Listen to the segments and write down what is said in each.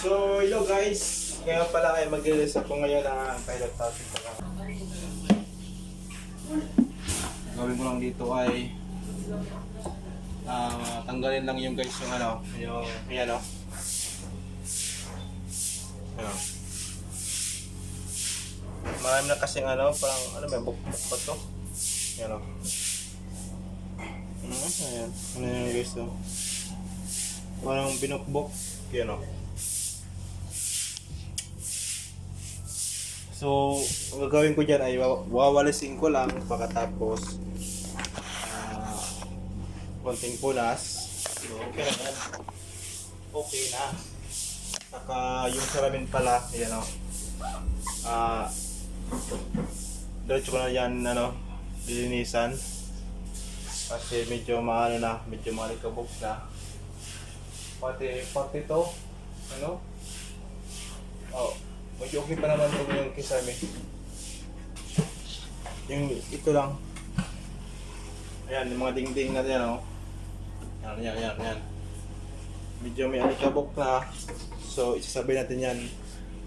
So, hello guys. Ngayon pala ay mag-release ako ngayon ng pilot topic ko. Gawin ko lang dito ay ah, tanggalin lang yung guys yung ano, yung yan o. Ano. Marami na kasing ano, parang ano may bukbuk pa to. Yan o. Ano, ayan. Ano yung guys o. Parang binukbok. Yan o. So, ang gagawin ko dyan ay waw- wawalisin ko lang pagkatapos ah konting punas. So, okay na yan. Okay na. Saka yung salamin pala, yan o. Ah, diretso ko na yan, ano, lilinisan. Kasi medyo maano na, medyo malikabok na. Pati, pati to, ano, oh, okay pa naman kung yung kisame. Yung ito lang. Ayan, yung mga dingding na yan, oh. Yan, yan, yan, yan. Medyo may alikabok na. So, isasabay natin yan.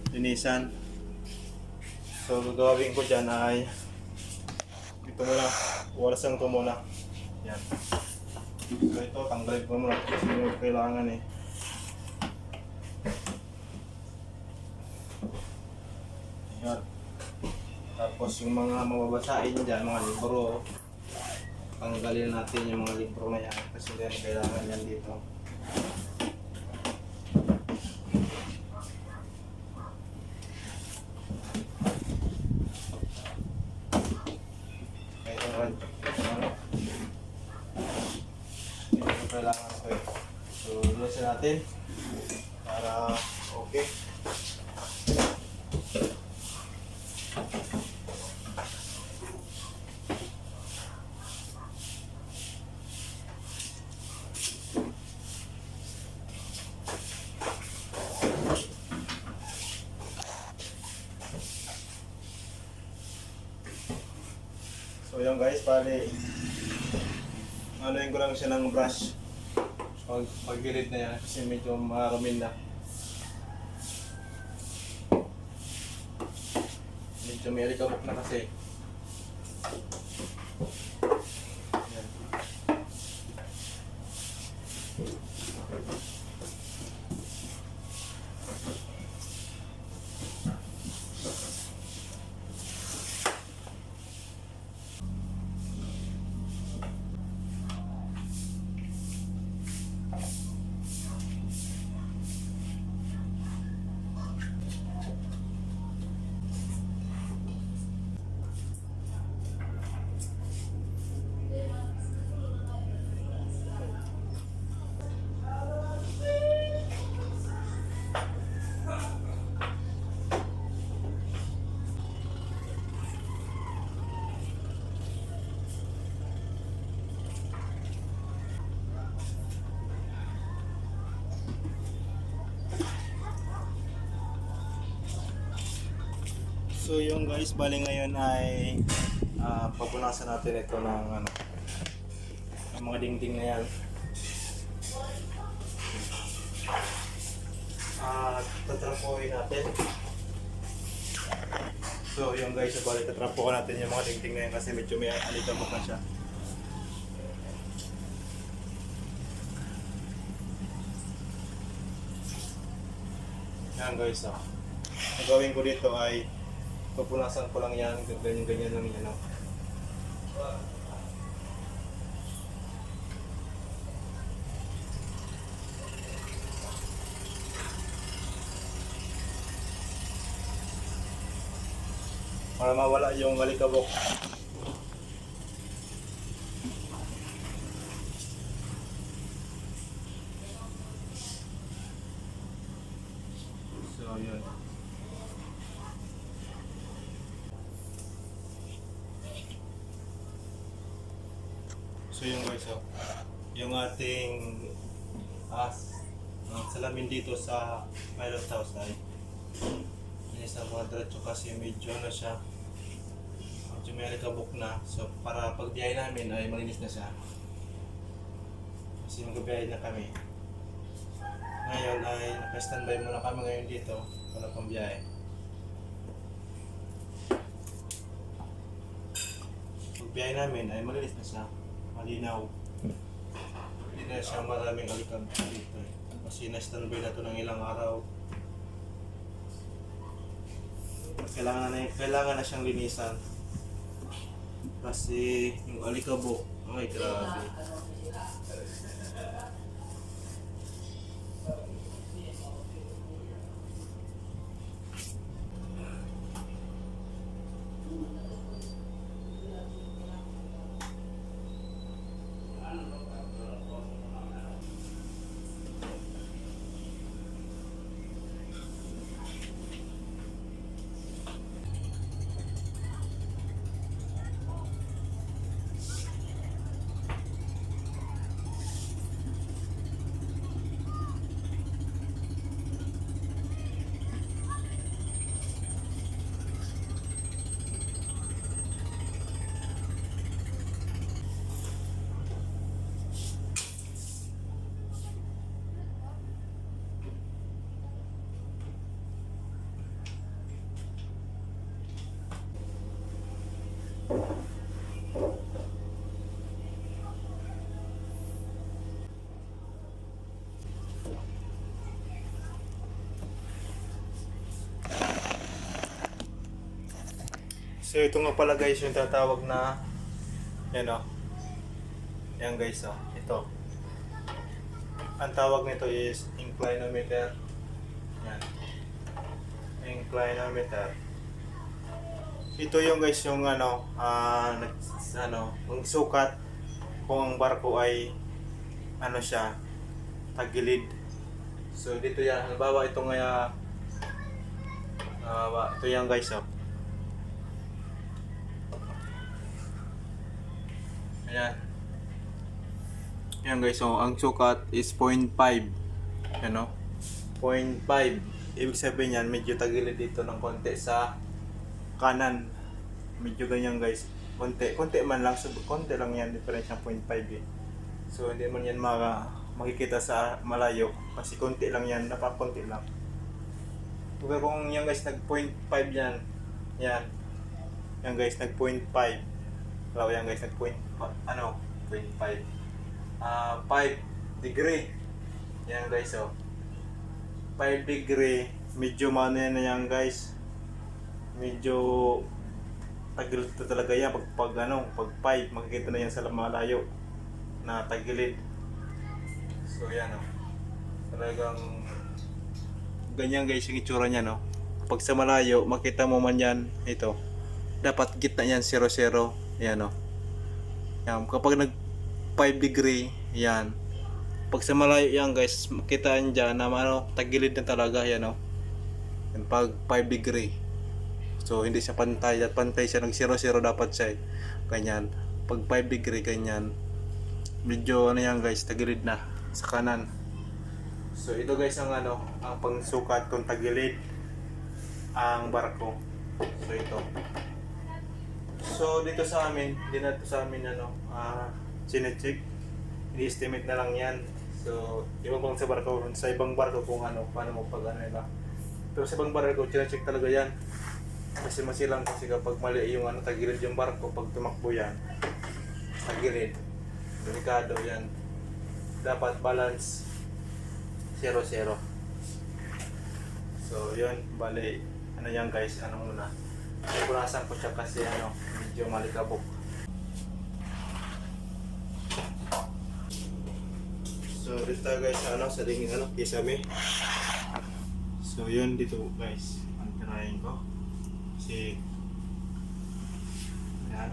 Linisan. So, gagawin ko dyan ay ito muna. Walasan ko muna. Yan. So, ito, tanggalin ko muna kasi yung kailangan eh. Yan. Tapos yung mga mababasain dyan, mga libro, tanggalin natin yung mga libro na yan kasi na kailangan yan dito. Kailangan ko eh. So, lulusin natin para okay. So yun guys, bali anuin ko lang siya ng brush. Pag pagilid na yan kasi medyo maramin na. Medyo may alikabok na kasi So yung guys, bali ngayon ay ah, papunasan natin ito ng ano, ng mga dingding na yan. At tatrapuhin natin. So yung guys, bali tatrapuhin natin yung mga dingding na yan kasi medyo may alitabok na siya. Yan guys, oh. Ang gawin ko dito ay pupunasan ko lang yan, ganyan-ganyan lang yan. Para mawala yung alikabok. So, yun. So yung ating as ang salamin dito sa pilot house ay inis na mga kasi medyo na siya medyo may alikabok na so para pag biyahe namin ay malinis na siya kasi magbiyahe na kami Ngayon ay naka-standby muna kami ngayon dito. Wala pang biyahe. Pag biyahe namin ay malinis na siya. Malinaw. Hindi na siya maraming alikab dito. eh. Kasi na-standby na to ng ilang araw. Kailangan na, kailangan na siyang linisan. Kasi yung alikabok, ay grabe. So ito nga pala guys yung tatawag na yan o. Yan guys o. Ito. Ang tawag nito is inclinometer. Yan. Inclinometer. Ito yung guys yung ano, ah nag, ano, ang sukat kung ang barko ay ano siya, tagilid. So dito yan, halimbawa ito nga ah, ito yan guys oh. Ayan. Ayan guys, so ang sukat is 0.5. Ano? 0.5. Ibig sabihin yan, medyo tagilid dito ng konti sa kanan. Medyo ganyan guys. Konti, konti man lang, sub- konti lang yan, difference ng 0.5 eh. So hindi man yan maka, makikita sa malayo kasi konti lang yan, napakonti lang. Kung yan guys, nag 0.5 yan, yan. Yan guys, nag 0.5. Hello, yan guys, nag point, ano, 0.5. Ah, 5 degree. Yan guys, oh. 5 degree, medyo mano yan na yan guys. Medyo tagilid to talaga yan pag, pag ano, pag 5, makikita na yan sa malayo na tagilid. So yan oh. Talagang ganyan guys yung itsura niya no. Pag sa malayo, makita mo man yan ito. Dapat gitna yan 0 0. Yan o. Yan, kapag nag 5 degree, yan. Pag sa malayo yan guys, makita nyo dyan na ano, tagilid na talaga yan o. Yan, pag 5 degree. So hindi siya pantay, at pantay siya nag 0 0 dapat siya eh. Ganyan. Pag 5 degree ganyan. Medyo ano yan guys, tagilid na sa kanan. So ito guys ang ano, ang pangsukat kung tagilid ang barko. So ito. So dito sa amin, hindi na to sa amin ano, ah, chinecheck. Ini-estimate na lang yan. So, ibang bang sa barko, sa ibang barko kung ano, paano mo pag ano nila. Pero sa ibang barko, chinecheck talaga yan. Kasi masilang kasi kapag mali yung ano, tagilid yung barko, pag tumakbo yan, tagilid. Delikado yan. Dapat balance 0-0. So, yun, bali, ano yan guys, ano muna. Punasan ko siya kasi ano, medyo malikabok. So, dito guys ano, sa dingin ano, kisame. So, yun dito guys, ang tirahin ko. Kasi, yan.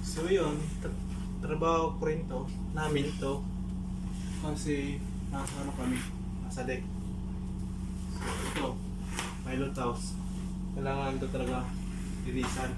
So, yun, tra- trabaho ko rin to, namin to. Kasi, nasa kami, nasa deck. So, ito, pilot house. Kailangan ito talaga linisan.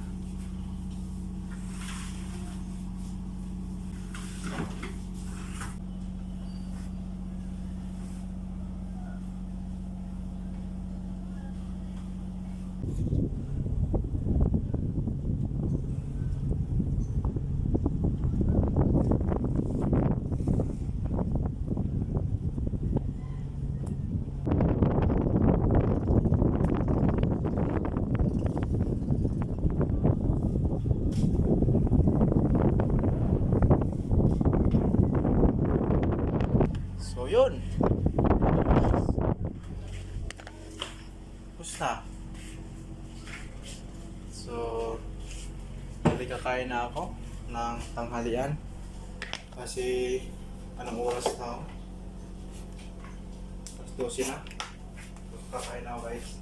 Basta. So, bali kakain na ako ng tanghalian. Kasi, anong oras na? Alas 12 na. Kakain na ako guys.